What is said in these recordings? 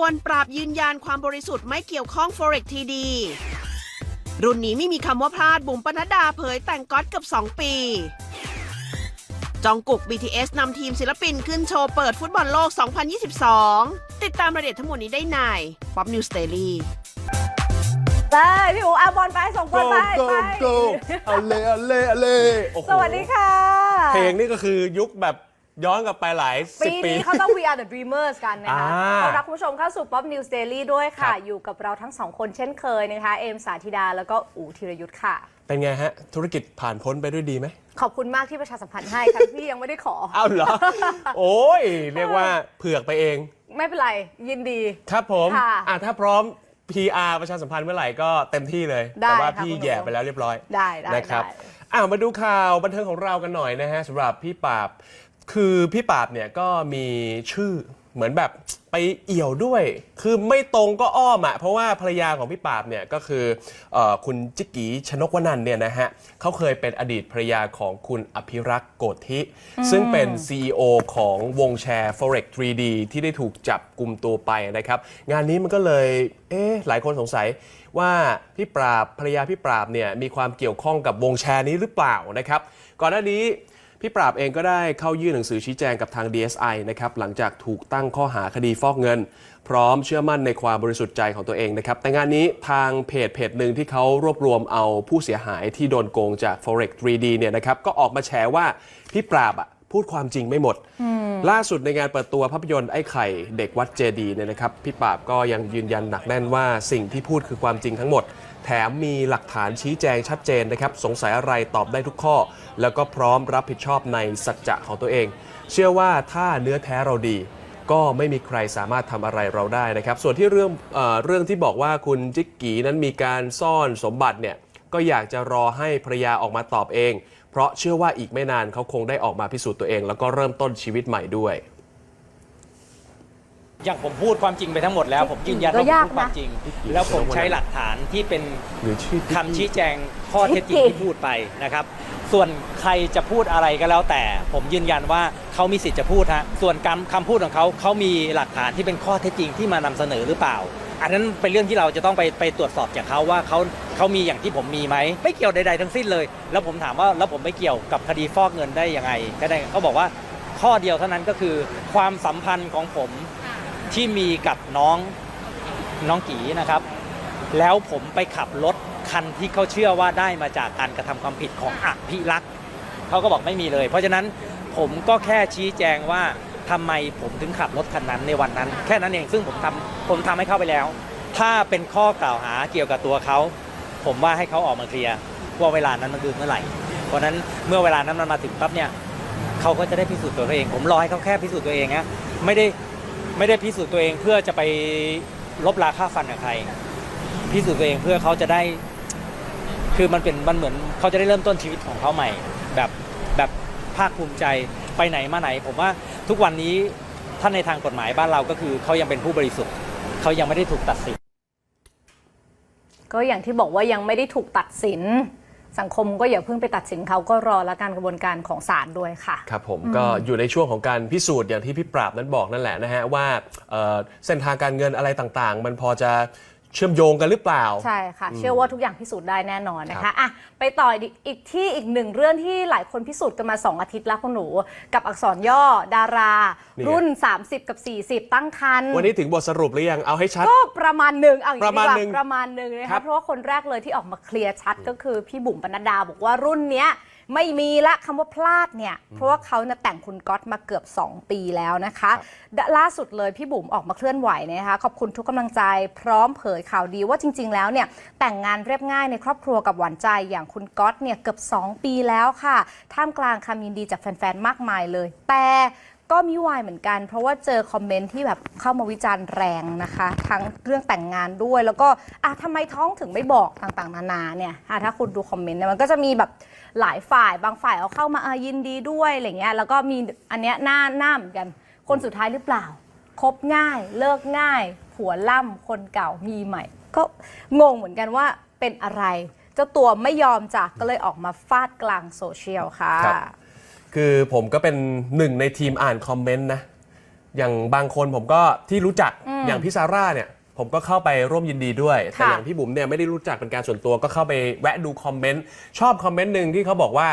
วลปราบยืนยันความบริสุทธิ์ไม่เกี่ยวข้อง Forex TD รุ่นนี้ไม่มีคำว่าพลาดบุ๋มปนัดดาเผยแต่งก๊อตเกือบ2 ปี จองกุก BTS นำทีมศิลปินขึ้นโชว์เปิดฟุตบอลโลก 2022 ติดตามรายละเอียดทั้งหมดนี้ได้ใน Pop News Daily ไปพี่อูเอาบอลไปส่งบอล go ไป go ไป go เอาเลยเอาเลยเอาเลยโอ้โหสวัสดีค่ะ เพลงนี่ก็คือยุคแบบ ย้อนกลับไปหลายสิปีบปี นี้เขาต้อง We Are the Dreamers กันนะคะอ่าต้อนรับคุณผู้ชมเข้าสู่ Pop News Daily ด้วยค่ะ ครับ อยู่กับเราทั้งสองคนเช่นเคยนะคะ เอมสาธิดาแล้วก็อูธีรยุทธ์ค่ะ เป็นไงฮะ ธุรกิจผ่านพ้นไปด้วยดีไหมขอบคุณมากที่ประชาสัมพันธ์ให้ ทั้งที่ยังไม่ได้ขอ อ้าวเหรอ โอ้ย เรียกว่าเผือกไปเอง ไม่เป็นไร ยินดี ครับผมค่ะอะถ้าพร้อม PR ประชาสัมพันธ์เมื่อไหร่ก็เต็มที่เลย ได้แต่ว่าค่ะพี่คุณหนูแย่ไปแล้วเรียบร้อยได้ได้นะครับได้ อะมาดูข่าวบันเทิงของเรากันหน่อยนะฮะสำหรับพี่ปราบ คือพี่ปราบเนี่ยก็มีชื่อเหมือนแบบไปเอี่ยวด้วย คือไม่ตรงก็อ้อมอะเพราะว่าภรรยาของพี่ปราบเนี่ยก็คือเออคุณจิกกีชนกวนันท์เนี่ยนะฮะเขาเคยเป็นอดีตภรรยาของคุณอภิรักษ์โกธิ ซึ่งเป็น CEO ของวงแชร์ Forex 3D ที่ได้ถูกจับกลุ่มตัวไปนะครับ งานนี้มันก็เลย เอ๊ะ หลายคนสงสัยว่าพี่ปราบภรรยาพี่ปราบเนี่ยมีความเกี่ยวข้องกับวงแชร์นี้หรือเปล่านะครับ ก่อนหน้านี้ พี่ปราบเองก็ได้เข้ายื่นหนังสือชี้แจงกับทาง DSI นะครับหลังจากถูกตั้งข้อหาคดีฟอกเงิน พร้อมเชื่อมั่นในความบริสุทธิ์ใจของตัวเองนะครับแต่งานนี้ทางเพจเพจหนึ่งที่เขารวบรวมเอาผู้เสียหายที่โดนโกงจาก Forex 3D เนี่ยนะครับก็ออกมาแฉว่าพี่ปราบอะพูดความจริงไม่หมด ล่าสุดในงานเปิดตัวภาพยนตร์ไอ้ไข่เด็กวัดเจดีย์เนี่ยนะครับ พี่ปราบก็ยังยืนยันหนักแน่นว่าสิ่งที่พูดคือความจริงทั้งหมด แถมมีหลักฐานชี้แจงชัดเจนนะครับ สงสัยอะไรตอบได้ทุกข้อ แล้วก็พร้อมรับผิดชอบในสัจจะของตัวเอง เชื่อว่าถ้าเนื้อแท้เราดี ก็ไม่มีใครสามารถทำอะไรเราได้นะครับ ส่วนที่เรื่องเออเรื่องที่บอกว่าคุณจิกกีนั้นมีการซ่อนสมบัติเนี่ยก็อยากจะรอให้ภรรยาออกมาตอบเอง เพราะเชื่อว่าอีกไม่นานเขาคงได้ออกมาพิสูจน์ตัวเอง แล้วก็เริ่มต้นชีวิตใหม่ด้วย อย่างผมพูดความจริงไปทั้งหมดแล้ว ผมยืนยันว่าผมก็ยากพูดความนะจริง แล้วผมใช้หลักฐานที่เป็นหรือชื่อคำชี้แจงข้อเท็จจริงที่พูดไปนะครับ ส่วนใครจะพูดอะไรก็แล้วแต่ ผมยืนยันว่าเขามีสิทธิ์จะพูดฮะส่วนคำคำพูดของเขาเขามีหลักฐานที่เป็นข้อเท็จจริงที่มานำเสนอหรือเปล่าอันนั้นเป็นเรื่องที่เราจะต้องไปไปตรวจสอบจากเขาว่าเขาเขามีอย่างที่ผมมีไหมไม่เกี่ยวใดๆทั้งสิ้นเลย แล้วผมถามว่าแล้วผมไม่เกี่ยวกับคดีฟอกเงินได้ยังไงก็ได้เขาบอกว่าข้อเดียวเท่านั้นก็คือ ความสัมพันธ์ของผม ที่มีกับน้องน้องกีนะครับ แล้วผมไปขับรถคันที่เขาเชื่อว่าได้มาจากการกระทำความผิดของอภิรักษ์เขาก็บอกไม่มีเลย เพราะฉะนั้นผมก็แค่ชี้แจงว่าทำไมผมถึงขับรถคันนั้นในวันนั้น แค่นั้นเองซึ่งผมทำผมทำให้เข้าไปแล้ว ถ้าเป็นข้อกล่าวหาเกี่ยวกับตัวเขาผมว่าให้เขาออกมาเคลียร์ว่าเวลานั้นมันคือเมื่อไหร่ เพราะฉะนั้นเมื่อเวลานั้นมันมาถึงปั๊บเนี่ยเขาก็จะได้พิสูจน์ตัวเอง ผมรอให้เขาแค่พิสูจน์ตัวเองนะไม่ได้ ไม่ได้พิสูจน์ตัวเองเพื่อจะไปลบราค่าฟันกับใคร พิสูจน์ตัวเองเพื่อเขาจะได้ คือมันเป็นมันเหมือนเขาจะได้เริ่มต้นชีวิตของเขาใหม่ แบบแบบภาคภูมิใจไปไหนมาไหน ผมว่าทุกวันนี้ท่านในทางกฎหมายบ้านเราก็คือเขายังเป็นผู้บริสุทธิ์เขายังไม่ได้ถูกตัดสินก็อย่างที่บอกว่ายังไม่ได้ถูกตัดสิน สังคมก็อย่าเพิ่งไปตัดสินเขาก็รอและการกระบวนการของศาลด้วยค่ะ ครับผมก็อยู่ในช่วงของการพิสูจน์อย่างที่พี่ปราบนั้นบอกนั่นแหละนะฮะว่าเอ่อเส้นทางการเงินอะไรต่างๆ มันพอจะ เชื่อมโยงกันหรือเปล่า ใช่ค่ะ เชื่อว่าทุกอย่างพิสูจน์ได้แน่นอนนะครัคะบ อะไปต่ออีกอีกที่อีกหนึ่งเรื่องที่หลายคนพิสูจน์กันมา 2 อาทิตย์แล้วคุณหนู กับอักษรย่อดารา รุ่น 30 กับ 40 ตั้งคัน วันนี้ถึงบทสรุปหรือยังเอาให้ชัด ก็ประมาณหนึ่งเอาอย่างประมาณดีกว่หนึ่งประมาณหนึ่งนะครัคะบเพราะว่าคนแรกเลยที่ออกมาเคลียร์ชัดก็คือพี่บุ๋มปนัดดาบอกว่ารุ่นเนี้ย ไม่มีละคำว่าพลาดเนี่ย เพราะว่าเขาเนี่ยแต่งคุณก๊อตมาเกือบ 2 ปีแล้วนะคะดล่าสุดเลยพี่บุ๋มออกมาเคลื่อนไหวนะคะขอบคุณทุกกำลังใจ พร้อมเผยข่าวดีว่าจริง ๆ แล้วเนี่ยแต่งงานเรียบง่ายในครอบครัวกับหวานใจอย่างคุณก๊อตเนี่ยเกือบ 2 ปีแล้วค่ะ ท่ามกลางคำยินดีจากแฟนๆมากมายเลย แต่ก็มีวายเหมือนกัน เพราะว่าเจอคอมเมนต์ที่แบบเข้ามาวิจารณ์แรงนะคะ ทั้งเรื่องแต่งงานด้วย แล้วก็อะทำไมท้องถึงไม่บอกต่างๆ นานาเนี่ยอะถ้าคุณดูคอมเมนต์เนี่ยมันก็จะมีแบบ หลายฝ่ายบางฝ่ายเอาเข้ามาอะยินดีด้วยอะไรเงี้ยแล้วก็มีอันเนี้ยหน้าหน้าเหมือนกัน คนสุดท้ายหรือเปล่าคบง่ายเลิกง่าย ผัวล่ำคนเก่ามีใหม่ ก็งงเหมือนกันว่าเป็นอะไร เจ้าตัวไม่ยอมจ้ะก็เลยออกมาฟาดกลางโซเชียลค่ะ ครับ คือผมก็เป็นหนึ่งในทีมอ่านคอมเมนต์นะ อย่างบางคนผมก็ที่รู้จักอืมอย่างพี่ซาร่าเนี่ย ผมก็เข้าไปร่วมยินดีด้วย แต่ค่ะอย่างพี่บุ๋มเนี่ยไม่ได้รู้จักเป็นการส่วนตัวก็เข้าไปแวะดูคอมเมนต์ชอบคอมเมนต์หนึ่งที่เขาบอกว่า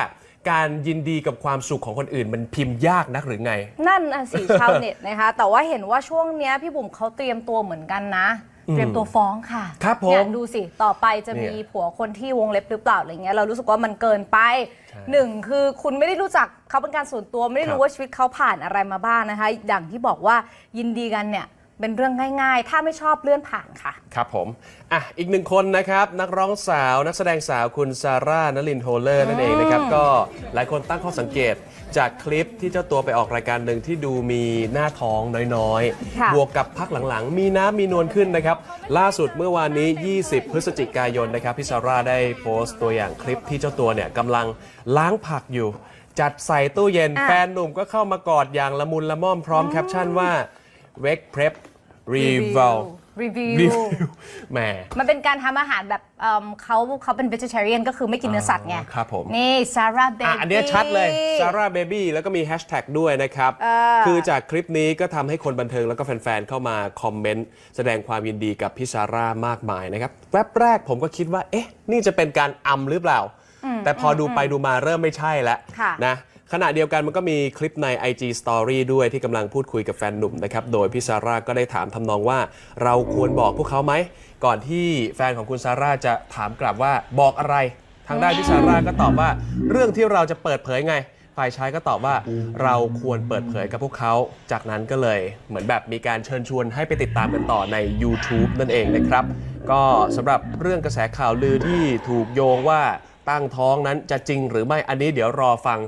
การยินดีกับความสุขของคนอื่น มันพิมพ์ยากนักหรือไง นั่นน่ะสิชาวเน็ตนะคะ แต่ว่าเห็นว่าช่วงเนี้ยพี่บุ๋มเขาเตรียมตัวเหมือนกันนะ เตรียมตัวฟ้องค่ะครับผมเนี่ยดูสิ ต่อไปจะมีเนี่ยผัวคนที่วงเล็บหรือเปล่าอะไรเงี้ยเรารู้สึกว่ามันเกินไปใช่หนึ่งคือคุณไม่ได้รู้จักเขาเป็นการส่วนตัวไม่ได้ครู้รับว่าชีวิตเขาผ่านอะไรมาบ้างนะคะอย่างที่บอกว่ายินดีกันเนี่ย เป็นเรื่องง่าย ๆ ถ้าไม่ชอบเลื่อนผ่านค่ะ ครับผม อะ อีกหนึ่งคนนะครับ นักร้องสาว นักแสดงสาวคุณซาร่านลินโทเลอร์นั่นเองนะครับ ก็หลายคนตั้งข้อสังเกตจากคลิปที่เจ้าตัวไปออกรายการหนึ่งที่ดูมีหน้าท้องน้อยค่ะๆ บวกกับพักหลังๆ มีน้ำมีนวลขึ้นนะครับ ล่าสุดเมื่อวานนี้ 20 พฤศจิกายนนะครับพี่ซาร่าได้โพสต์ตัวอย่างคลิปที่เจ้าตัวเนี่ยกำลังล้างผักอยู่ จัดใส่ตู้เย็นอะ แฟนหนุ่มก็เข้ามากอดอย่างละมุนละม่อมพร้อมแคปชั่นว่า wake prep revel รีวิรีว วิวแหม มันเป็นการทำอาหารแบบเอิ่มเขาเขาเป็น vegetarian ก็คือไม่กินเนื้อสัตว์ไง อ๋อครับผม นี่ซาร่าเบอะบี้อันเนี้ยชัดเลยซาร่าเบบี้แล้วก็มีแฮชแท็กด้วยนะครับ เออ คือจากคลิปนี้ก็ทำให้คนบันเทิงแล้วก็แฟนๆ เข้ามาคอมเมนต์ แสดงความยินดีกับพี่ซาร่ามากมายนะครับ แวบแรกผมก็คิดว่า เอ๊ะ นี่จะเป็นการอำหรือเปล่า แต่พอดูไปดูมาเริ่มไม่ใช่แล้วค่ะ นะ ขณะเดียวกันมันก็มีคลิปใน IG Story ด้วยที่กำลังพูดคุยกับแฟนหนุ่มนะครับ โดยพี่ซาร่าก็ได้ถามทำนองว่า เราควรบอกพวกเขาไหม ก่อนที่แฟนของคุณซาร่าจะถามกลับว่าบอกอะไร ทางด้านพี่ซาร่าก็ตอบว่า เรื่องที่เราจะเปิดเผยไง ฝ่ายชายก็ตอบว่าเราควรเปิดเผยกับพวกเขา จากนั้นก็เลยเหมือนแบบมีการเชิญชวนให้ไปติดตามกันต่อใน YouTube นั่นเองนะครับ ก็สำหรับเรื่องกระแสข่าวลือที่ถูกโยงว่าตั้งท้องนั้นจะจริงหรือไม่อันนี้เดี๋ยวรอฟัง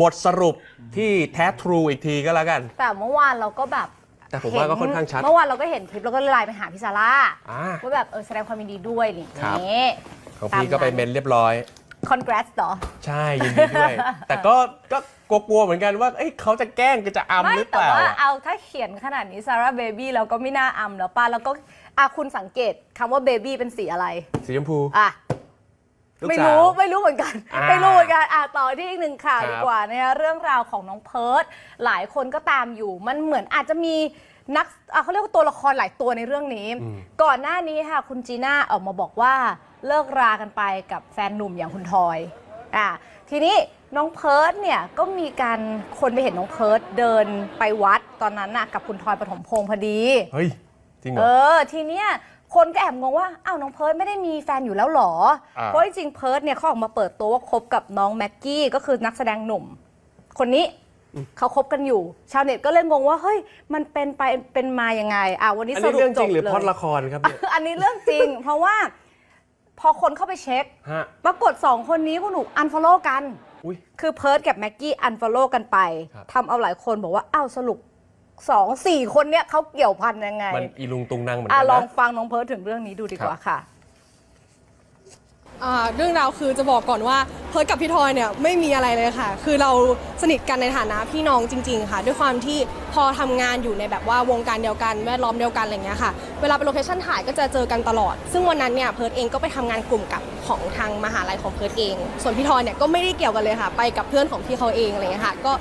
บทสรุปที่แท้ทรูอีกทีก็แล้วกัน แต่เมื่อวานเราก็แบบแต่ผมว่าก็ค่อนข้างชัดเมื่อวานเราก็เห็นคลิปแล้วก็ไลน์ไปหาพี่ซาร่าอ่า ว่าแบบเออแสดงความยินดีด้วยอะไรอย่างครับนี้ ของพี่ก็ไปเมนเรียบร้อย congrats เหรอ ใช่ยินดีด้วย แต่ก็ก็กลัวๆเหมือนกันว่าเอ้ยเขาจะแกล้งจะอำไม่หรือเปแต่ล่า ว่าอะเอาถ้าเขียนขนาดนี้ซาร่าเบบี้เราก็ไม่น่าอำแล้วป้าแล้วก็อาคุณสังเกตคำว่าเบบี้เป็นสีอะไร สีชมพู อะ ลูกไม่สาว รู้ไม่รู้เหมือนกันอ่าไม่รู้เหมือนกันอะต่อที่อีกหนึ่งข่าวครับดีกว่านะคะเรื่องราวของน้องเพิร์ดหลายคนก็ตามอยู่ มันเหมือนอาจจะมีนักอะเขาเรียกว่าตัวละครหลายตัวในเรื่องนี้ก่อนหน้านี้ค่ะคุณจีน่าออกมาบอกว่าเลิกรากันไปกับแฟนหนุ่มอย่างคุณทอยอะทีนี้น้องเพิร์ดเนี่ยก็มีการคนไปเห็นน้องเพิร์ดเดินไปวัดตอนนั้นน่ะกับคุณทอยปฐมพงษ์พอดี เฮ้ย จริงเหรเออ อทีเนี้ย คนก็แอบงงว่าอ้าวน้องเพิร์ดไม่ได้มีแฟนอยู่แล้วเหรอ อ่า เพราะจริงๆเพิร์ดเนี่ยเขาออกมาเปิดตัวว่าคบกับน้องแม็กกี้ก็คือนักแสดงหนุ่ม คนนี้เขาคบกันอยู่ ชาวเน็ตก็เลยงงว่าเฮ้ยมันเป็นไปเป็นมายังไงอ่าวันนี้อันสนี้รุปเรื่องจจริบงหรือเลพล็อดยละครครับเนี่ย อันนี้เรื่องจริง เพราะว่าพอคนเข้าไปเช็ค ฮะ ปรากฏสองคนนี้คุณหนูอันฟอลโล่กัน อุ้ย คือเพิร์ดกับแม็กกี้อันฟอลโล่กันไปครับ ทำเอาหลายคนบอกว่าอ้าวสรุป สองสี่คนเนี้ยเขาเกี่ยวพันยังไงมันอีลุงตุงนางเหมือนอะกันลองนะ ฟังน้องเพิร์ทถึงเรื่องนี้ดูดีกว่าค่ะ อ่าเรื่องราวคือจะบอกก่อนว่าเพิร์ดกับพี่ทอยเนี่ยไม่มีอะไรเลยค่ะ คือเราสนิทกันในฐานะพี่น้องจริง ๆ ค่ะ ด้วยความที่พอทำงานอยู่ในแบบว่าวงการเดียวกันแวดล้อมเดียวกันอะไรเงี้ยค่ะ เวลาไปโลเคชั่นถ่ายก็จะเจอกันตลอด ซึ่งวันนั้นเนี่ยเพิร์ดเองก็ไปทำงานกลุ่มกับของทางมหาลัยของเพิร์ดเอง ส่วนพี่ทอยเนี่ยก็ไม่ได้เกี่ยวกันเลยค่ะ ไปกับเพื่อนของพี่เขาเองอะไรเงี้ยค่ะ ก็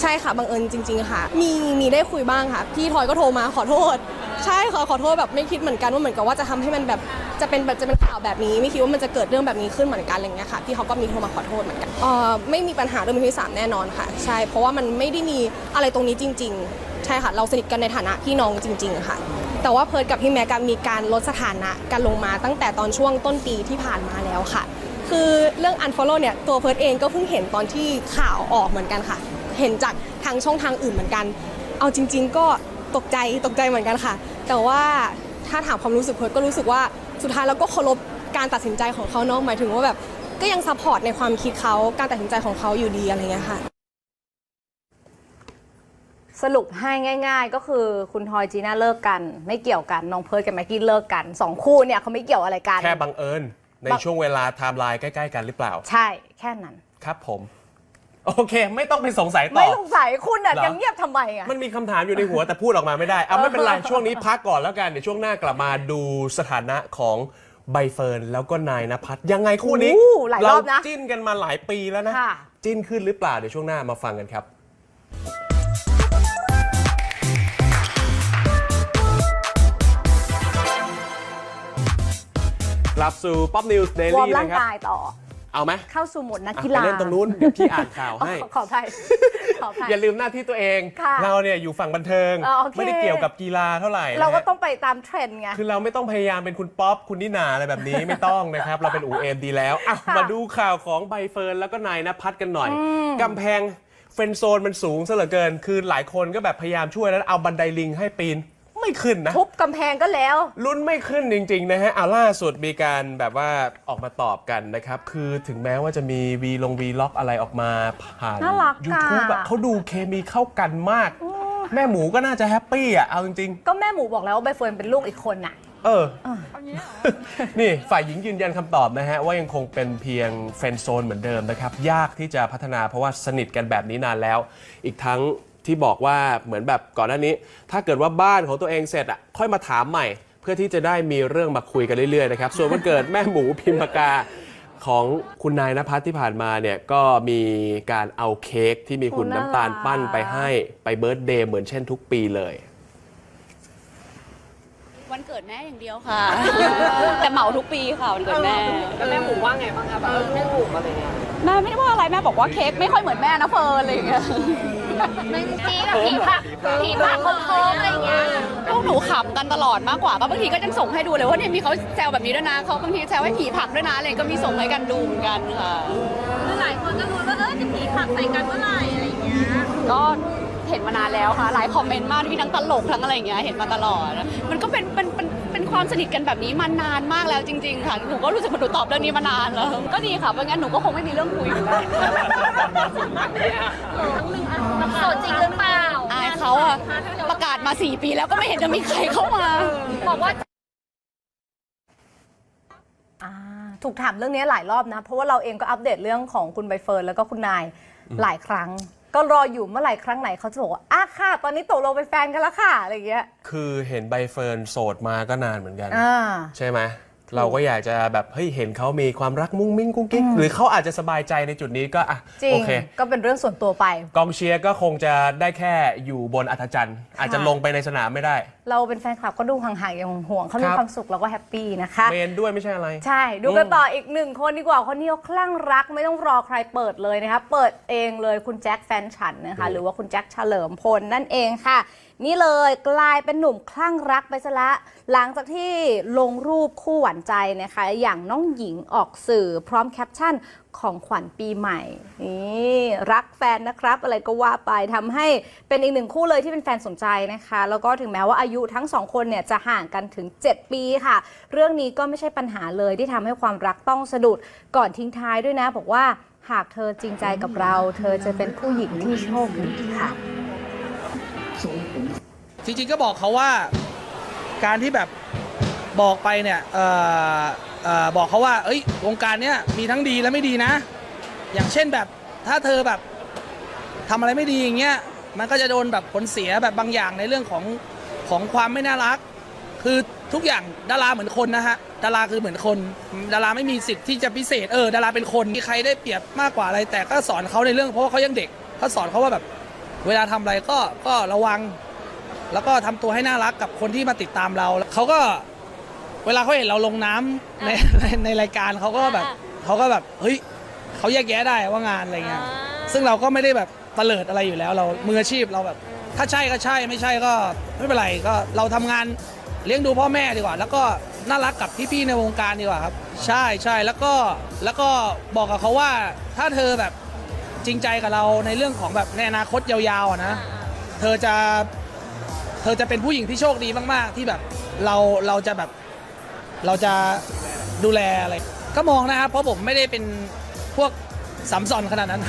ใช่ค่ะบังเอิญจริง ๆ ค่ะ มีมีได้คุยบ้างค่ะ พี่ทอยก็โทรมาขอโทษ ใช่ค่ะขอโทษแบบไม่คิดเหมือนกันว่าเหมือนกับว่าจะทำให้มันแบบจะเป็นแบบจะเป็นข่าวแบบนี้ ไม่คิดว่ามันจะเกิดเรื่องแบบนี้ขึ้นเหมือนกันอะไรเงี้ยค่ะพี่เขาก็มีโทรมาขอโทษเหมือนกันเออไม่มีปัญหาเรื่องมือที่สามแน่นอนค่ะ ใช่เพราะว่ามันไม่ได้มีอะไรตรงนี้จริง ๆ ใช่ค่ะ เราสนิทกันในฐานะพี่น้องจริง ๆ ค่ะ แต่ว่าเพิร์ดกับพี่แม็กมีการลดสถานะกันลงมาตั้งแต่ตอนช่วงต้นปีที่ผ่านมาแล้วค่ะ คือเรื่อง unfollow เนี่ยตัวเพิร์ดเองก็เพิ่งเห็นตอนที่ข่าวออกเหมือนกันค่ะ เห็นจากทางช่องทางอื่นเหมือนกัน เอาจริง ๆ ก็ตกใจตกใจเหมือนกันค่ะ แต่ว่าถ้าถามความรู้สึกเพิร์ดก็รู้สึกว่าสุดท้ายเราก็เคารพการตัดสินใจของเขาเนาะหมายถึงว่าแบบก็ยังซัพพอร์ตในความคิดเขาการตัดสินใจของเขาอยู่ดีอะไรเงี้ยค่ะสรุปให้ง่าย ๆ ก็คือคุณทอยจีน่าเลิกกัน ไม่เกี่ยวกันน้องเพิร์ทกับแม็กกี้เลิกกันสองคู่เนี่ยเขาไม่เกี่ยวอะไรกัน แค่บังเอิญในบังช่วงเวลาไทม์ไลน์ใกล้ ๆ กันหรือเปล่า ใช่แค่นั้น ครับผม โอเค ไม่ต้องไปสงสัยต่อ ไม่สงสัยคุณอะเหรอ ยังเงียบทำไมอะ มันมีคำถามอยู่ในหัว แต่พูดออกมาไม่ได้เอาไม่เป็นไร ช่วงนี้พักก่อนแล้วกันเดี๋ยวช่วงหน้ากลับมาดูสถานะของใบเฟิร์นแล้วก็นายนภัสยังไงคู่นี้อู้หลายรอบนะจิ้นกันมาหลายปีแล้วนะะจิ้นขึ้นหรือเปล่าเดี๋ยวช่วงหน้ามาฟังกันครับ กลับสู่ป๊อปนิวส์เดวอร์มลี่ร่างกายต่อ เอาไหมเข้าสู่โหมดนักอะกีไปฬาเล่นตรงนู้นเดี๋ยวพี่อ่านข่าวให้อ๋อขออภัยขออภัย อย่าลืมหน้าที่ตัวเอง ค่ะเราเนี่ยอยู่ฝั่งบันเทิง อ๋อโอเค ไม่ได้เกี่ยวกับกีฬาเท่าไหร่นะเราก็ฮะต้องไปตามเทรนด์ไง คือเราไม่ต้องพยายามเป็นคุณป๊อปคุณนินาอะไรแบบนี้ ไม่ต้องนะครับ เราเป็นอูเอมดีแล้วอะค่ะมาดูข่าวของใบเฟิร์นแล้วก็นายนภัสกันหน่อยกำแพงเฟรนด์โซนมันสูงซะเหลือเกิน คือหลายคนก็แบบพยายามช่วยแล้วเอาบันไดลิงให้ปีน ไม่ขึ้นนะ ทุบกำแพงก็แล้ว ลุ้นไม่ขึ้นจริง ๆ นะฮะเอาล่าสุดมีการแบบว่าออกมาตอบกันนะครับ คือถึงแม้ว่าจะมีวีลงวีล็อกอะไรออกมาผ่านน่ารักอะยูทูบแบบเขาดูเคมีเข้ากันมาก แม่หมูก็น่าจะแฮปปี้อะเอาจริง ก็แม่หมูบอกแล้วว่าใบเฟิร์นเป็นลูกอีกคนน่ะ ๆ เออ นี่ฝ่ายหญิงยืนยันคำตอบนะฮะ ว่ายังคงเป็นเพียงเฟรนด์โซนเหมือนเดิมนะครับ ยากที่จะพัฒนาเพราะว่าสนิทกันแบบนี้นานแล้ว อีกทั้ง ที่บอกว่าเหมือนแบบก่อนหน้านี้ ถ้าเกิดว่าบ้านของตัวเองเสร็จอะค่อยมาถามใหม่ เพื่อที่จะได้มีเรื่องมาคุยกันเรื่อยๆนะครับส่วนวันเกิดแม่หมูพิมพากาของคุณนายนภัสที่ผ่านมาเนี่ยก็มีการเอาเค้กที่มีหุ่นโอ้น่าน้ำตาลปั้นไปให้ ไปเบิร์ตเดย์เหมือนเช่นทุกปีเลย วันเกิดแม่อย่างเดียวค่ะ แต่เหมาทุกปีค่ะวันเกิดแม่ แล้วแม่หมู ว่าไงบ้างคะแบบเออแม่หมูอะไรเงี้ยแม่ไม่ได้ว่าอะไรแม่บอกว่าเค้กไม่ค่อยเหมือนแม่นะเฟิร์นอะไรอย่างเงี้ยไม่จริงแบบผีผักผีผักโค้งๆอะไรอย่างเงี้ยพวกหนูขำกันตลอดมากกว่าก็บางทีก็จะส่งให้ดูเลยว่าเนี่ยมีเขาแซวแบบนี้ด้วยนะเขาบางทีแซวให้ผีผักด้วยนะอะไรก็มีส่งให้กันดูเหมือนกันค่ะคือหลายคนก็รู้นว่าเออจะผีผักใส่กันเมื่อไหร่อะไรอย่างเงี้ยก็เห็นมานานแล้วค่ะหลายคอมเมนต์มากที่ทั้งตลกทั้งอะไรอย่างเงี้ยเห็นมาตลอด มันก็เป็นเป็นเป็นเป็น ความสนิทกันแบบนี้มานานมากแล้วจริง ๆ ค่ะ หนูก็รู้สึกว่าหนูตอบเรื่องนี้มานานแล้ว ก็ดีค่ะเพราะงั้นหนูก็คงไม่มีเรื่องคุยอยู่แล้วโสดจริงหรือเปล่าอายเขาอะประกาศมา 4 ปีแล้วก็ไม่เห็นจะมีใครเข้ามา บอกว่าอ่าถูกถามเรื่องนี้หลายรอบนะ เพราะว่าเราเองก็อัปเดตเรื่องของคุณใบเฟิร์นแล้วก็คุณนายหลายครั้ง ก็รออยู่เมื่อไหร่ครั้งไหนเขาจะบอกว่าอะค่ะ ตอนนี้ตกลงเป็นแฟนกันแล้วค่ะอะไรอย่างเงี้ย คือเห็นใบเฟิร์นโสดมาก็นานเหมือนกัน อ่า ใช่ไหม เราก็อยากจะแบบเฮ้ยเห็นเขามีความรักมุ้งมิ้งกุ้งกิ๊งหรือเขาอาจจะสบายใจในจุดนี้ก็อะจริโองเค ก็เป็นเรื่องส่วนตัวไป กองเชียร์ก็คงจะได้แค่อยู่บนอัธจันทร์อาจจะลงไปในสนามไม่ได้ เราเป็นแฟนคลับก็ดูห่างๆอย่างห่วงๆเขามีครับ ความสุขเราก็แฮปปี้นะคะ เมนด้วยไม่ใช่อะไร ใช่ ดูกันต่ออีกหนึ่งคนดีกว่าคนนี้เขาคลั่งรักไม่ต้องรอใครเปิดเลยนะคะ เปิดเองเลยคุณแจ็คแฟนฉันนะคะอืมหรือว่าคุณแจ็คเฉลิมพลนั่นเองค่ะ นี่เลยกลายเป็นหนุ่มคลั่งรักไปซะละ หลังจากที่ลงรูปคู่หวานใจนะคะ อย่างน้องหญิงออกสื่อพร้อมแคปชั่นของขวัญปีใหม่ นี่รักแฟนนะครับ อะไรก็ว่าไปทำให้เป็นอีกหนึ่งคู่เลยที่เป็นแฟนสนใจนะคะ แล้วก็ถึงแม้ว่าอายุทั้งสองคนเนี่ยจะห่างกันถึง 7 ปีค่ะ เรื่องนี้ก็ไม่ใช่ปัญหาเลยที่ทำให้ความรักต้องสะดุดก่อนทิ้งท้ายด้วยนะ บอกว่าหากเธอจริงใจกับเรา เธอจะเป็นผู้หญิงที่โชคดีค่ะ จริงๆก็บอกเขาว่าการที่แบบบอกไปเนี่ยเอ่อเอ่อบอกเขาว่า เอ้ยวงการเนี้ยมีทั้งดีและไม่ดีนะ อย่างเช่นแบบถ้าเธอแบบทำอะไรไม่ดีอย่างเงี้ยมันก็จะโดนแบบผลเสียแบบบางอย่างในเรื่องของของความไม่น่ารัก คือทุกอย่างดาราเหมือนคนนะฮะดาราคือเหมือนคนดาราไม่มีสิทธิ์ที่จะพิเศษเออดาราเป็นคนมีใครได้เปรียบมากกว่าอะไรแต่ก็สอนเขาในเรื่องเพราะว่าเขายังเด็กก็สอนเขาว่าแบบ เวลาทำอะไรก็ก็ระวัง แล้วก็ทำตัวให้น่ารักกับคนที่มาติดตามเราเขาก็เวลาเขาเห็นเราลงน้ำในในในรายการเขาก็แบบเขาก็แบบเฮ้ยเขาแยกแยะได้ว่างานอะไรเงี้ยซึ่งเราก็ไม่ได้แบบเตลิดอะไรอยู่แล้ว เรามืออาชีพเราแบบ ถ้าใช่ก็ใช่ไม่ใช่ก็ไม่เป็นไรก็เราทำงานเลี้ยงดูพ่อแม่ดีกว่า แล้วก็น่ารักกับพี่ๆในวงการดีกว่าครับ ใช่ใช่แล้วก็แล้วก็บอกกับเขาว่าถ้าเธอแบบจริงใจกับเราในเรื่องของแบบในอนาคตยาวๆอะนะ เธอจะเธอจะเป็นผู้หญิงที่โชคดีมาก ๆ ที่แบบเราเราจะแบบเราจะดูแลอะไร ก็มองนะครับเพราะผมไม่ได้เป็นพวกสัมสอนขนาดนั้น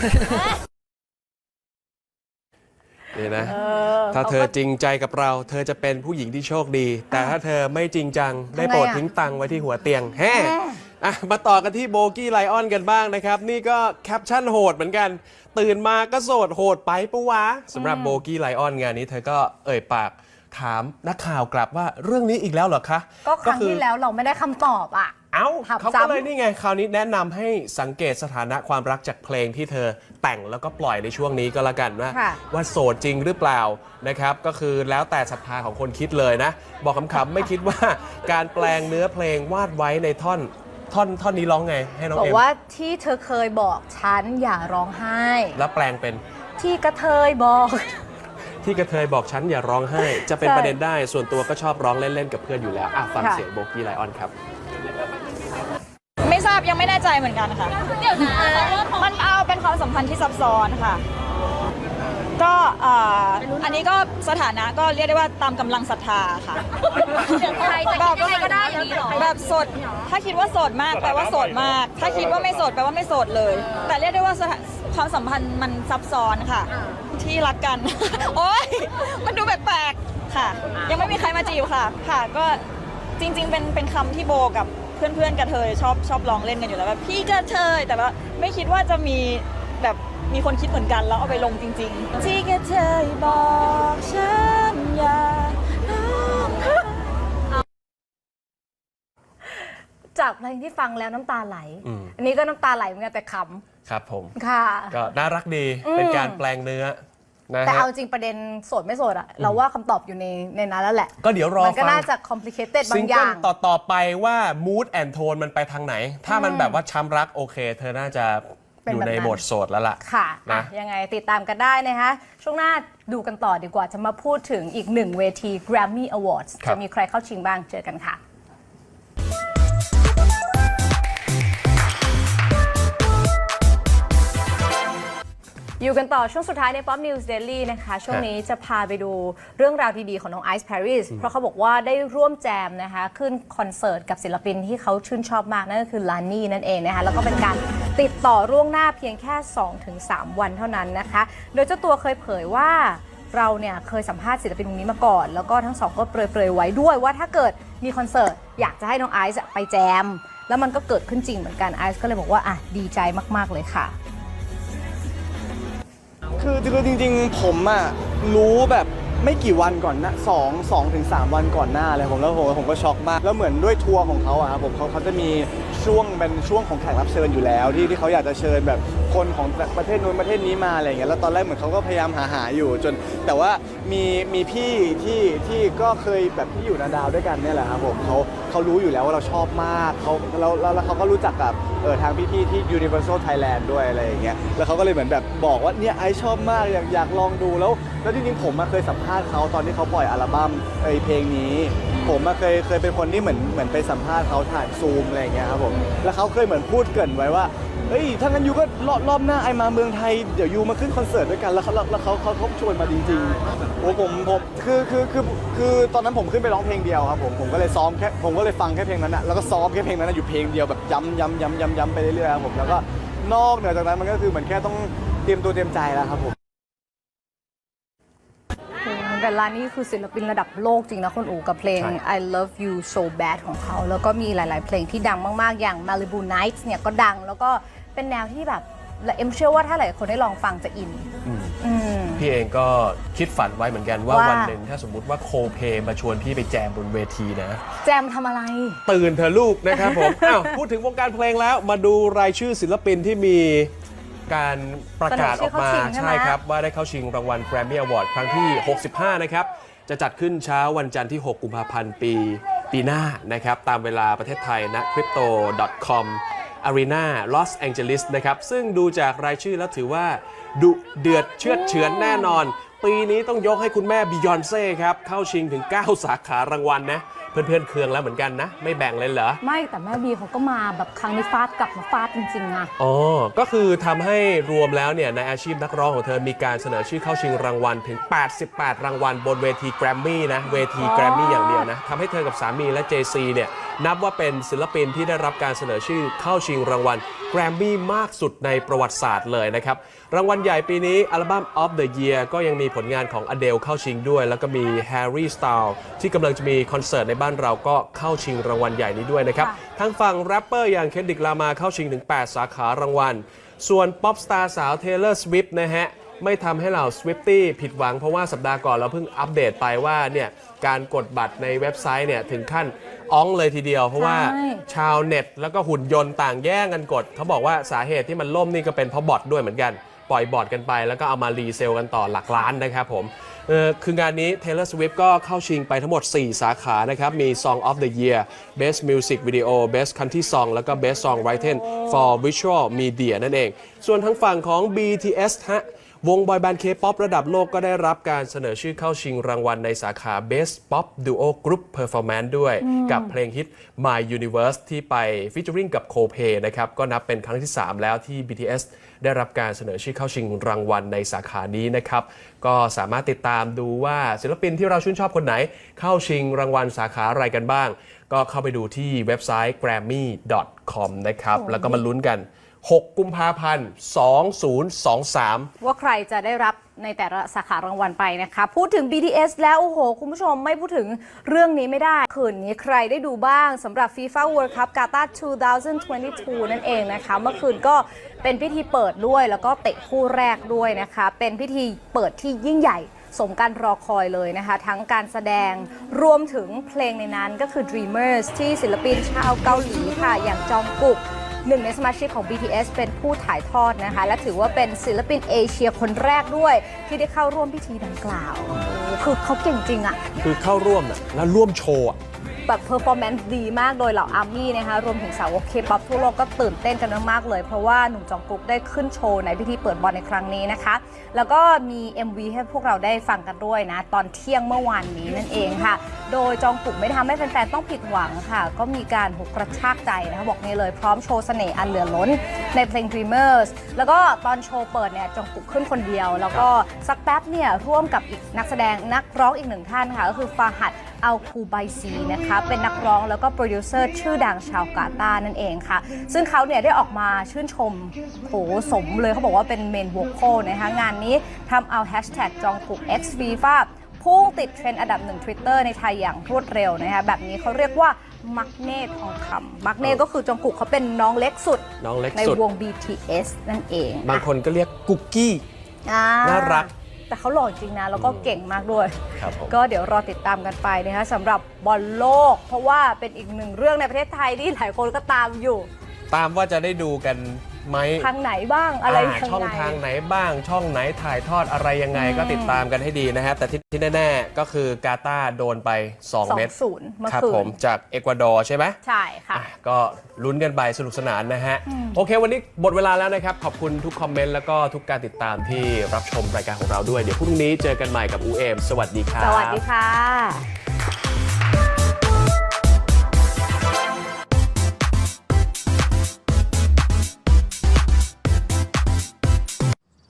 นี่นะเออถ้าเธอขก็จริงใจกับเรา เธอจะเป็นผู้หญิงที่โชคดี แต่ถ้าเธอไม่จริงจัง ได้ทำไงโปรดอะทิ้งตังค์ไว้ที่หัวเตียงแฮ่แฮ่อะมาต่อกันที่โบกี้ไลออนกันบ้างนะครับ นี่ก็แคปชั่นโหดเหมือนกัน ตื่นมาก็โสดโหดไปปะวะสำหรับโบกี้ไลออนงานนี้เธอก็เอ่ยปาก ถามนักข่าวกลับว่าเรื่องนี้อีกแล้วเหรอคะก็ครั้งอที่แล้วเราไม่ได้คำตอบอะอเอ้าถามเขาก็ซ้ำ เลยนี่ไง คราวนี้แนะนำให้สังเกตสถานะความรักจากเพลงที่เธอแต่งแล้วก็ปล่อยในช่วงนี้ก็แล้วกันว่าค่ะ ว่าโสดจริงหรือเปล่านะครับ ก็คือแล้วแต่ศรัทธาของคนคิดเลยนะ บอกคำๆไม่คิดว่า การแปลงเนื้อเพลงวาดไว้ในท่อนท่อนท่อนนี้ร้องไง ให้น้องบอกเอ็มว่าที่เธอเคยบอกฉันอย่าร้องไห้ แล้วแปลงเป็นที่กระเทยบอก ที่กระเทยบอกฉันอย่าร้องไห้ จะเป็นใช่ประเด็นได้ส่วนตัวก็ชอบร้องเล่นๆกับเพื่อนอยู่แล้วอะฟังค่ะเสียงโบกี้ไลออนครับไม่ทราบยังไม่แน่ใจเหมือนกันค่ะเดี๋ยวนะมันเอาเป็นความสัมพันธ์ที่ซับซ้อนค่ะ ก็เอ่ออันนี้ก็สถานะก็เรียกได้ว่าตามกำลังศรัทธาค่ะ ใครจะคิดยังไงก็ได้อย่างนี้หรอ แบบโสด ถ้าคิดว่าโสดมากแปลว่าโสดมาก ถ้าคิดว่าไม่โสดแปลว่าไม่โสดเลย แต่เรียกได้ว่าสถาความสัมพันธ์มันซับซ้อนค่ะ ที่รักกัน โอ๊ย มันดูแปลกๆค่ะ ยังไม่มีใครมาจีบค่ะ ค่ะ ก็จริง ๆ เป็นเป็นคำที่โบกับเพื่อนๆกระเทยชอบชอบลองเล่นกันอยู่แล้วแบบพี่กระเทยแต่ว่าไม่คิดว่าจะมีแบบ มีคนคิดเหมือนกันแล้วเอาไปลงจริง ๆ ที่กระเทยบอกฉันอย่าร้องไห้จากเพลงที่ฟังแล้วน้ำตาไหล อืม อันนี้ก็น้ำตาไหลเหมือนกันแต่ขครับผมำค่ะ ก็น่ารักดีอืมเป็นการแปลงเนื้อนะแต่ฮะ เอาจริงประเด็นโสดไม่โสดอะเราว่าคำตอบอยู่ในในนั้นแล้วแหละ ก็เดี๋ยวรอมันก็ฟัง น่าจะ complicated บาซิงงอเกิย่าลง ต่อต่อไปว่า mood and tone มันไปทางไหน ถ้ามันแบบว่าช้ำรักโอเค เธอน่าจะเป็น อยู่แบบในนั้นโหมดโสดแล้วล่ะ ค่ะนะ อะ ยังไงติดตามกันได้นะคะ ช่วงหน้าดูกันต่อดีกว่าจะมาพูดถึงอีกหนึ่งเวที Grammy Awards ครับ จะมีใครเข้าชิงบ้างเจอกันค่ะ อยู่กันต่อช่วงสุดท้ายใน Pop News Daily นะคะ ช่วงนี้จะพาไปดูเรื่องราวดีๆของน้องไอซ์ Paris เพราะเขาบอกว่าได้ร่วมแจมนะคะ ขึ้นคอนเสิร์ตกับศิลปินที่เขาชื่นชอบมาก นั่นก็คือลานี่นั่นเองนะคะ แล้วก็เป็นการติดต่อร่วงหน้าเพียงแค่ 2-3 วันเท่านั้นนะคะ โดยเจ้าตัวเคยเผยว่าเราเนี่ยเคยสัมภาษณ์ศิลปินวงนี้มาก่อน แล้วก็ทั้งสองก็เปรยๆไว้ด้วยว่าถ้าเกิดมีคอนเสิร์ตอยากจะให้น้องไอซ์ไปแจม แล้วมันก็เกิดขึ้นจริงเหมือนกันไอซ์ก็เลยบอกว่าอะดีใจมากๆเลยค่ะ คือคือจริง ๆ ผมอะรู้แบบไม่กี่วันก่อนนะสองสองถึงสามวันก่อนหน้าเลยผมแล้วผมผมก็ช็อกมาก แล้วเหมือนด้วยทัวร์ของเขาอะครับผมเขาเขาจะมีช่วงเป็นช่วงของแขกรับเชิญอยู่แล้ว ที่ที่เขาอยากจะเชิญแบบคนของประเทศนู้นประเทศนี้มาอะไรอย่างเงี้ยแล้วตอนแรกเหมือนเขาก็พยายามหาหาอยู่จน แต่ว่ามีมีพี่ที่ที่ก็เคยแบบที่อยู่นาดาวด้วยกันเนี่ยแหละครับผมเขาเขารู้อยู่แล้วว่าเราชอบมากเขาแล้วแล้วแล้วเขาก็รู้จักกับเออทางพี่ๆที่ Universal Thailand ด้วยอะไรอย่างเงี้ยแล้วเขาก็เลยเหมือนแบบบอกว่าเนี่ยไอชอบมากอยากอยากลองดูแล้ว แล้วจริงๆผมมาเคยสัมภาษณ์เขาตอนที่เขาปล่อยอัลบั้มไอเพลงนี้ ผมมาเคยเคยเป็นคนที่เหมือนเหมือนไปสัมภาษณ์เขาผ่านซูมอะไรอย่างเงี้ยครับผมแล้วเขาเคยเหมือนพูดเกรินไว้ว่าเฮ้ยถ้างั้นยูก็รอบรอบหน้าไอมาเมืองไทยเดี๋ยวยูมาขึ้นคอนเสิร์ตด้วยกันแล้วเขาแล้วแล้วเขาเขาเขาชวนมาจริงๆโอ้ผมผมคือคือคือคือตอนนั้นผมขึ้นไปร้องเพลงเดียวครับผมผมก็เลยซ้อมแค่ผมก็เลยฟังแค่เพลงนั้นนะแล้วก็ซ้อมแค่เพลงนั้นนะอยู่เพลงเดียวแบบย้ำย้ำย้ำย้ำย้ำไปเรื่อยๆครับผมแล้วก็นอกเหนือจากนั้นมันก็คือเหมือนแค่ต้องเตรียมตัวเตรียมใจแล้วครับผม แต่ลานี่คือศิลปินระดับโลกจริงนะคุณอู๋กับเพลงใช่ I Love You So Bad ของเขา แล้วก็มีหลาย ๆ เพลงที่ดังมาก ๆ อย่าง Malibu Nights เนี่ยก็ดังแล้วก็เป็นแนวที่แบบและเอ็มเชื่อว่าถ้าหลายคนได้ลองฟังจะอินอืมอืม พี่เองก็คิดฝันไว้เหมือนกันว่าว่า วันหนึ่งถ้าสมมุติว่าโคเพมาชวนพี่ไปแจมบนเวทีนะ แจมทำอะไร ตื่นเธอะลูกนะครับผม อ้าวพูดถึงวงการเพลงแล้วมาดูรายชื่อศิลปินที่มี การประกาศออกมาเสนอชื่อเข้าชิงใช่ไหมครับ ว่าได้เข้าชิงรางวัล Grammy Award ครั้งที่ 65 นะครับ จะจัดขึ้นเช้าวันจันทร์ที่ 6 กุมภาพันธ์ปีปีหน้านะครับ ตามเวลาประเทศไทยนะ crypto.com Arena Los Angeles นะครับ ซึ่งดูจากรายชื่อแล้วถือว่า ดุเดือดเชือดเฉือนแน่นอน ปีนี้ต้องยกให้คุณแม่บิยอนเซ่ครับ เข้าชิงถึง 9 สาขารางวัลนะ เพื่อนๆเคืองแล้วเหมือนกันนะ ไม่แบ่งเลยเหรอ ไม่แต่แม่บีเขาก็มาแบบครั้งนี้ฟาดกลับมาฟาดจริงๆนะอ๋อ ก็คือทำให้รวมแล้วเนี่ยในอาชีพนักร้องของเธอมีการเสนอชื่อเข้าชิงรางวัลถึง 88 รางวัลบนเวทีแกรมมี่นะ เวทีแกรมมี่อย่างเดียวนะทำให้เธอกับสามีและ JC เนี่ย นับว่าเป็นศิลปินที่ได้รับการเสนอชื่อเข้าชิงรางวัลแกรมมี่มากสุดในประวัติศาสตร์เลยนะครับ รางวัลใหญ่ปีนี้อัลบั้ม of the Year ก็ยังมีผลงานของ Adele เข้าชิงด้วย แล้วก็มี Harry Styles ที่กำลังจะมีคอนเสิร์ตในบ้านเราก็เข้าชิงรางวัลใหญ่นี้ด้วยนะครับค่ะทางฝั่งแรปเปอร์อย่างเคนดิกลามาเข้าชิงถึง 8 สาขารางวัล ส่วนป๊อปสตาร์สาวเทเลอร์สวิฟต์นะฮะ ไม่ทำให้เรา Swifty ผิดหวังเพราะว่าสัปดาห์ก่อนเราเพิ่งอัปเดตไปว่าเนี่ยการกดบัตรในเว็บไซต์เนี่ยถึงขั้นอ้องเลยทีเดียว เพราะว่าใช่ชาวเน็ตแล้วก็หุ่นยนต์ต่างแย่งกันกด เขาบอกว่าสาเหตุที่มันล่มนี่ก็เป็นเพราะบอทด้วยเหมือนกัน ปล่อยบอทกันไป แล้วก็เอามารีเซลกันต่อหลักล้านนะครับผมเออคืองานนี้ Taylor Swift ก็เข้าชิงไปทั้งหมด 4 สาขานะครับ มี Song of the Year Best Music Video Best Country Song แล้วก็ Best Songwriting for Visual Media นั่นเอง ส่วนทางฝั่งของ BTS ฮะ วงบอยแบนด์เคป๊อประดับโลกก็ได้รับการเสนอชื่อเข้าชิงรางวัลในสาขา Best Pop Duo Group Performance ด้วย กับเพลงฮิต My Universe ที่ไปฟิชเจอริงกับ Coldplay นะครับ ก็นับเป็นครั้งที่ 3 แล้วที่ BTS ได้รับการเสนอชื่อเข้าชิงรางวัลในสาขานี้นะครับ ก็สามารถติดตามดูว่าศิลปินที่เราชื่นชอบคนไหน เข้าชิงรางวัลสาขาอะไรกันบ้าง ก็เข้าไปดูที่เว็บไซต์ grammy.com นะครับแล้วก็มาลุ้นกัน 6 กุมภาพันธ์ 2023 ว่าใครจะได้รับในแต่ละสาขารางวัลไปนะคะ พูดถึง BTS แล้ว โอ้โห คุณผู้ชมไม่พูดถึงเรื่องนี้ไม่ได้ คืนนี้ใครได้ดูบ้างสำหรับ FIFA World Cup Qatar 2022 นั่นเองนะคะ เมื่อคืนก็เป็นพิธีเปิดด้วย แล้วก็เตะคู่แรกด้วยนะคะ เป็นพิธีเปิดที่ยิ่งใหญ่สมการรอคอยเลยนะคะ ทั้งการแสดงรวมถึงเพลงในนั้นก็คือ Dreamers ที่ศิลปินชาวเกาหลีค่ะ อย่างจองกุก หนึ่งในสมาชิกของ BTS เป็นผู้ถ่ายทอดนะคะ และถือว่าเป็นศิลปินเอเชียคนแรกด้วย ที่ได้เข้าร่วมพิธีดังกล่าวโอ้โหคือเขาเก่งจริงอะคือเข้าร่วมน่ะแล้วร่วมโชว์อะแบบเพอร์ฟอร์แมนซ์ดีมากโดยเหล่าอาร์มี่นะคะ รวมถึงสาวกเคป๊อปทั่วโลกก็ตื่นเต้นกันมากๆเลย เพราะว่าหนุ่มจองกุ๊กได้ขึ้นโชว์ในพิธีเปิดบอลในครั้งนี้นะคะ แล้วก็มี MV ให้พวกเราได้ฟังกันด้วยนะ ตอนเที่ยงเมื่อวานนี้นั่นเองค่ะ โดยจองกุ๊กไม่ทำให้แฟนๆต้องผิดหวังค่ะ ก็มีการหกกระชากใจนะคะบอกนี่เลยพร้อมโชว์เสน่ห์อันเหลือล้นในเพลง Dreamers แล้วก็ตอนโชว์เปิดเนี่ยจองกุ๊กขึ้นคนเดียว แล้วก็สักแป๊บเนี่ยร่วมกับอีกนักแสดงนักร้องอีกหนึ่งท่านค่ะ ก็คือฟาหัดอัลคูไบซีนะคะเป็นนักร้องแล้วก็โปรดิวเซอร์ชื่อดังชาวกาตาร์นั่นเองค่ะ ซึ่งเขาเนี่ยได้ออกมาชื่นชมโหสมเลยเขาบอกว่าเป็นเมน v o ค a l นะคะงานนี้ทำเอาแฮชแท็กจองกุก X FIFA พุ่งติดเทรนด์อันดับหนึ่ง Twitter ในไทยอย่างรวดเร็วนะคะแบบนี้เขาเรียกว่ามักเนตทองคำมักเนตก็คือจองกุกเขาเป็นน้องเล็กสุดน้องเล็กในสุด วง BTS นั่นเองบางคนก็เรียกกุ๊กกี้ อ่าน่ารัก แต่เขาหล่อจริงนะ แล้วก็เก่งมากด้วย ครับผม ก็เดี๋ยวรอติดตามกันไปนะคะสำหรับบอลโลก เพราะว่าเป็นอีกหนึ่งเรื่องในประเทศไทยที่หลายคนก็ตามอยู่ ตามว่าจะได้ดูกัน ไหมทางไหนบ้างอะไรอ่ายังไงช่องทางไหนบ้าง ช่องไหนถ่ายทอดอะไรยังไงอืมก็ติดตามกันให้ดีนะครับ แต่ที่ที่แน่ๆ ก็คือกาตาร์โดนไป 2 เม็ดศูนย์เมื่อครับคืผนมจากเอกวาดอร์ใช่ไหม ใช่ค่ะ อะก็ลุ้นกันไปสนุกสนานนะฮะอืมโอเค วันนี้หมดเวลาแล้วนะครับ ขอบคุณทุกคอมเมนต์แล้วก็ทุกการติดตามที่รับชมรายการของเราด้วย เดี๋ยวพรุ่งนี้เจอกันใหม่กับอูเอมสวัสดีครับ สวัสดีค่ะ